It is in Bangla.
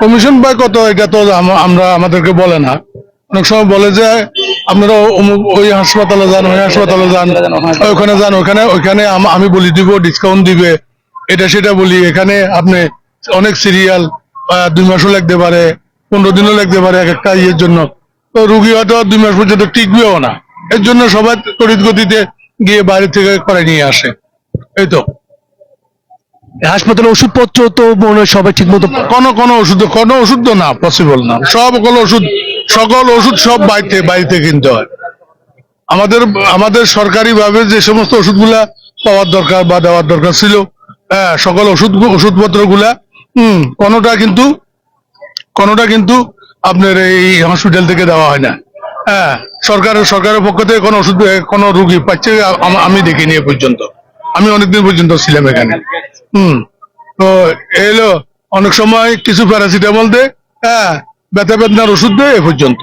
কমিশন বা কত? এটা তো আমরা আমাদেরকে বলে না। অনেক সময় বলে যে, আপনারা ওই হাসপাতালে যান, ওই হাসপাতালে যান, ওখানে যান, ওখানে ওইখানে আমি বলি দিব ডিসকাউন্ট দিবে। এটা সেটা বলি, এখানে আপনি অনেক সিরিয়াল দুই মাসও লাগতে পারে, পনেরো দিনও লাগতে পারে এক একটা ইয়ের জন্য। তো রুগী হয়তো দুই মাস পর্যন্ত টিকবেও না। এর জন্য সবাই তড়িৎ গতিতে গিয়ে বাইরে থেকে করে নিয়ে আসে। এই তো। হাসপাতালে ওষুধপত্র তো মনে হয় সবাই ঠিক মতো কোনো কোনো ওষুধ কোনো ওষুধ তো না পসিবল না। সকল ওষুধ সকল ওষুধ সব বাড়িতে বাড়িতে কিনতে হয়। আমাদের আমাদের সরকারি ভাবে যে সমস্ত ওষুধগুলা পাওয়ার দরকার বা দেওয়ার দরকার ছিল হ্যাঁ সকল ওষুধ ওষুধপত্রগুলা হম, কোনোটা কিন্তু কোনোটা কিন্তু আপনার এই হসপিটাল থেকে দেওয়া হয় না। হ্যাঁ সরকারের সরকারের পক্ষ থেকে কোনো ওষুধ, কোনো রুগী পাচ্ছে আমি দেখিনি এ পর্যন্ত। আমি অনেকদিন পর্যন্ত ছিলাম এখানে। হুম। তো এলো, অনেক সময় কিছু প্যারাসিটামল দে হ্যাঁ ব্যথা বেদনার ওষুধ দেয় এ পর্যন্ত।